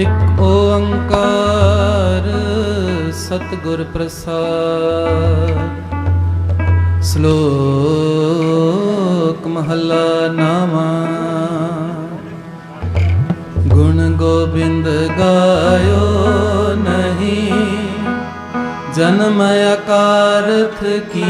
ਇਕ ਓੰਕਾਰ ਸਤਿਗੁਰ ਪ੍ਰਸਾਦ। ਸ਼ਲੋਕ ਮਹਲਾ ਨਾਮਾ ਗੁਣ ਗੋਬਿੰਦ ਗਾਇਓ ਨਹੀਂ। ਜਨਮ ਅਕਾਰਥ ਕੀ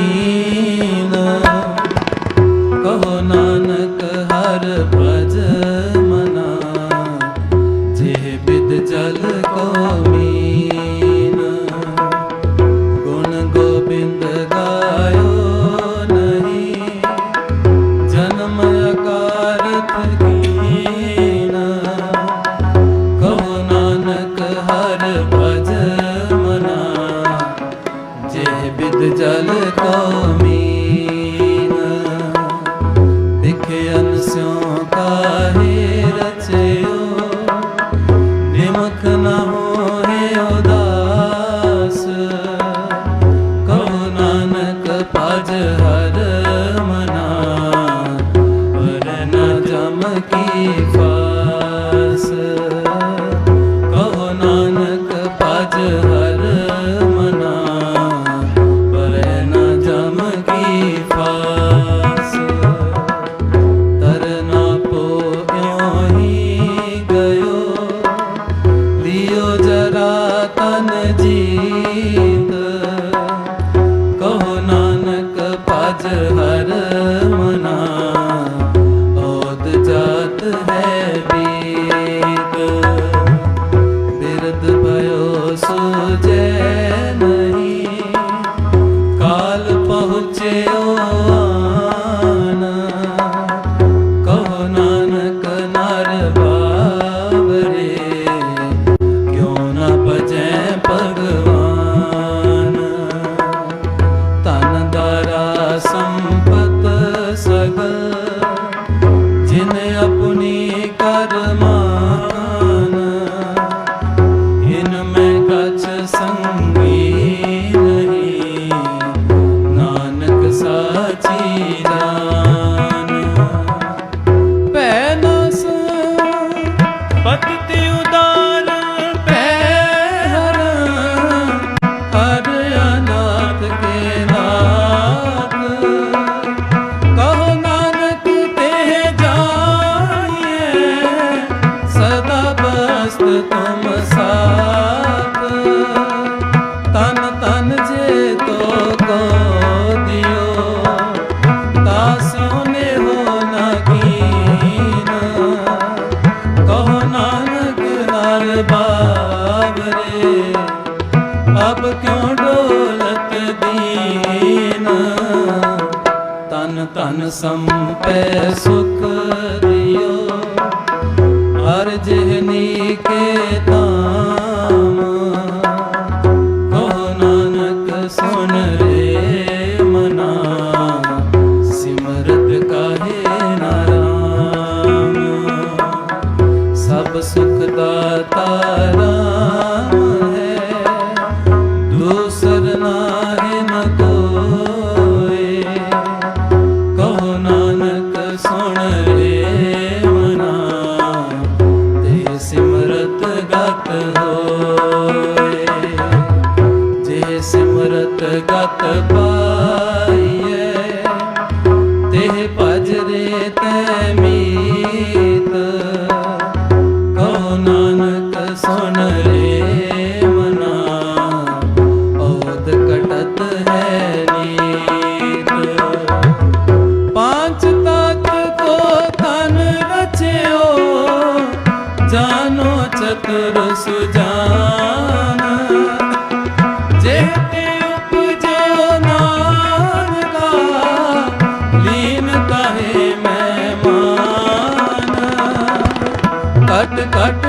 ਸੰਪੈ ਸੁਖ ਗਤ ਪਾਈ।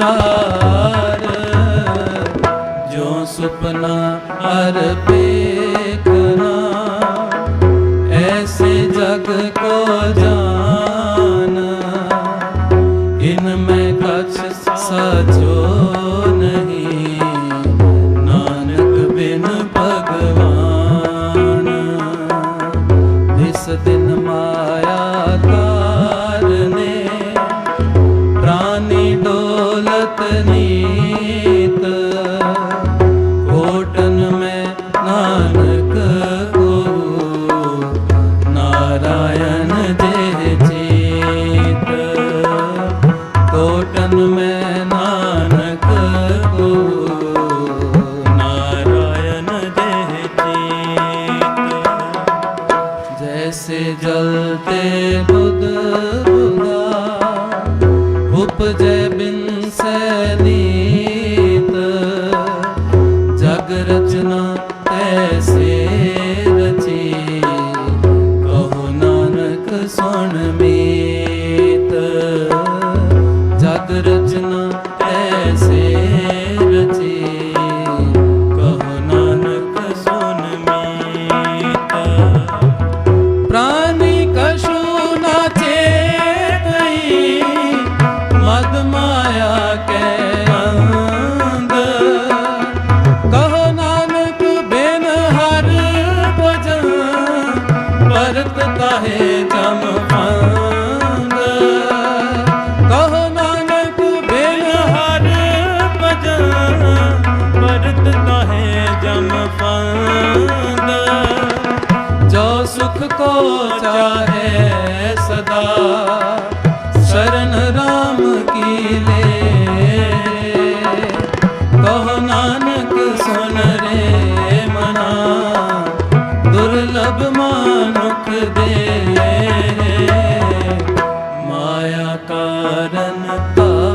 啊 the Maya. Modern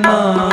ਨਾਮ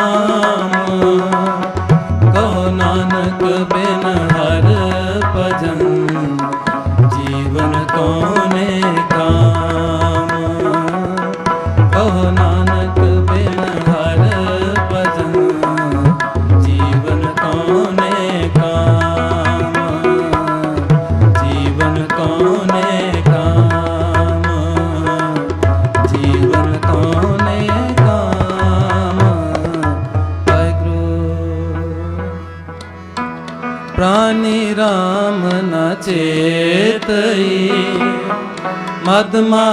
কদমা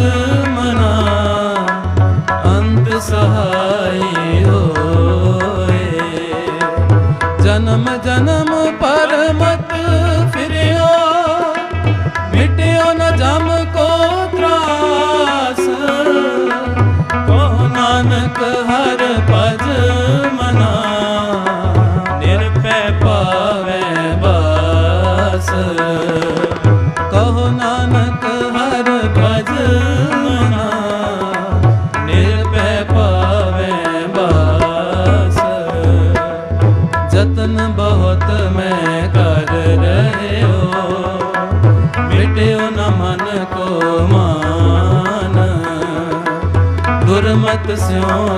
Oh.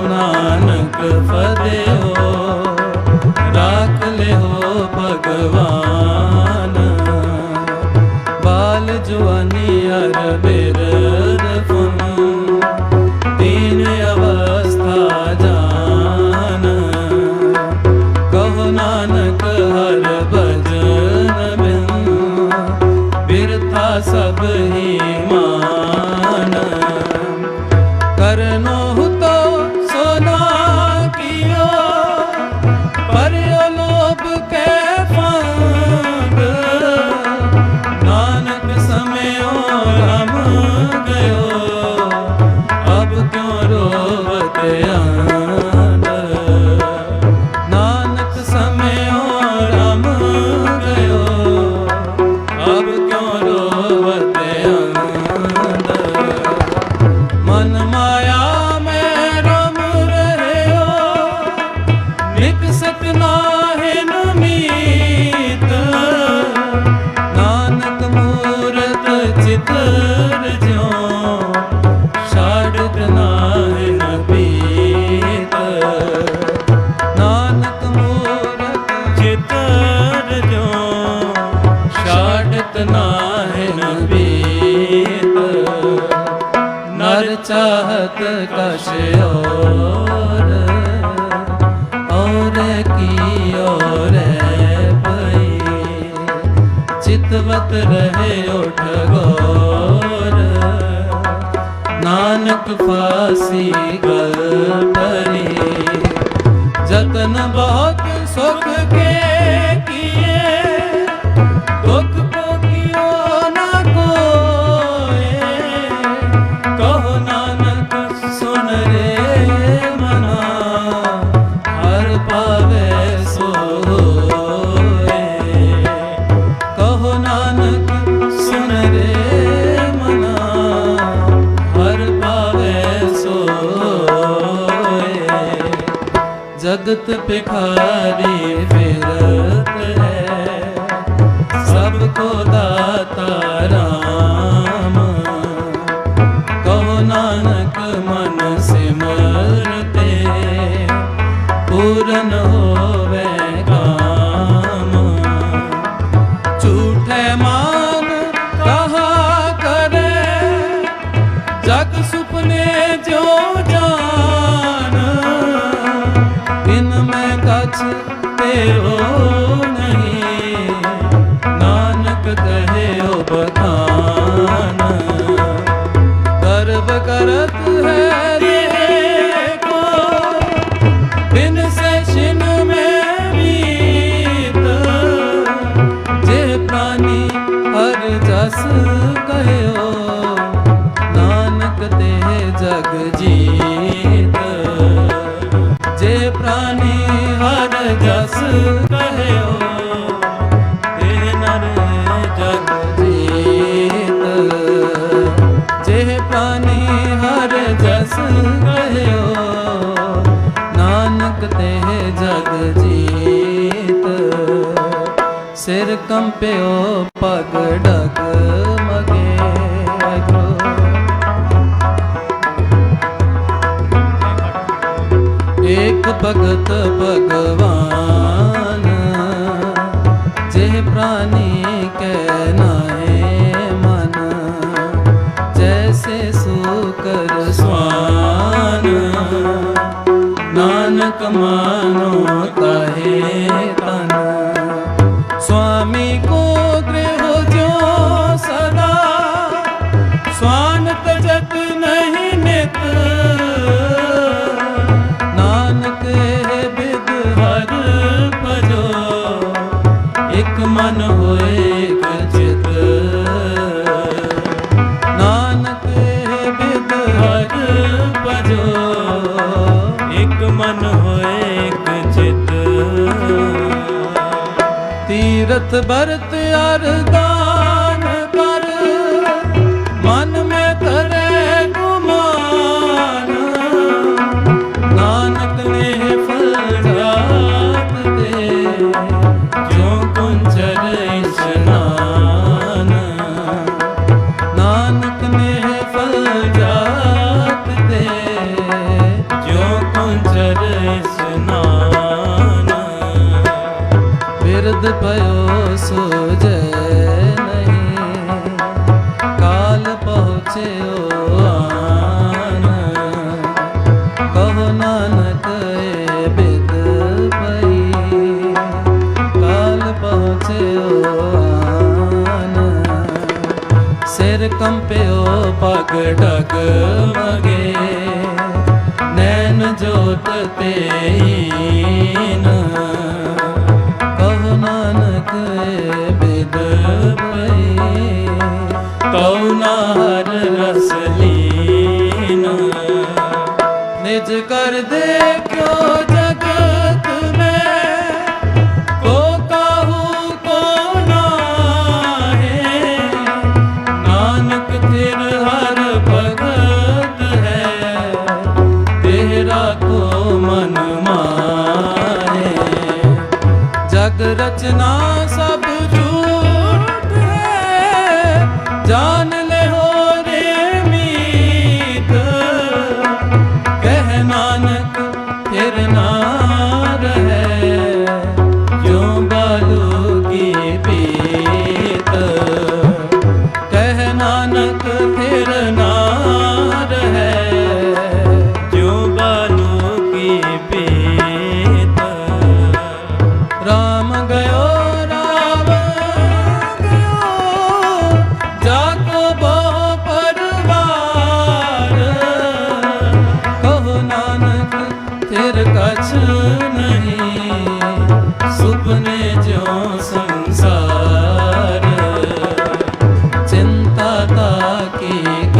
ਨਾਨਕ ਫਤਿਹ ਸਤ ਰਹੇ ਉਠ ਗੋਰ। ਨਾਨਕ ਫਾਸੀ ਗਲ ਭਿਖਾਰੀ ਪਿਓ ਪਗ ਡਗ ਮਗੇ ਗੁਰੂ। ਇੱਕ ਭਗਤ ਭਗਵਾਨ, ਜਿਹ ਪ੍ਰਾਨੀ ਕੈ ਨਾਏ ਮਨ, ਜੈਸੇ ਸੁਕਰ ਸਵਾਨ। ਨਾਨਕ ਮਾ ਤੀਰਥ ਬਰਤ ਅਰਦਾ ਸਿਰ ਕੰਪਿਓ ਪਗ ਡਗ ਮਗੇ। ਨੈਣ ਜੋਤ ਤੇਨ ਕਉ ਨਾਨਕ ਬਿਦ ਪਈ। ਕਉ ਨਾ ਹਰ ਰਚਨਾ की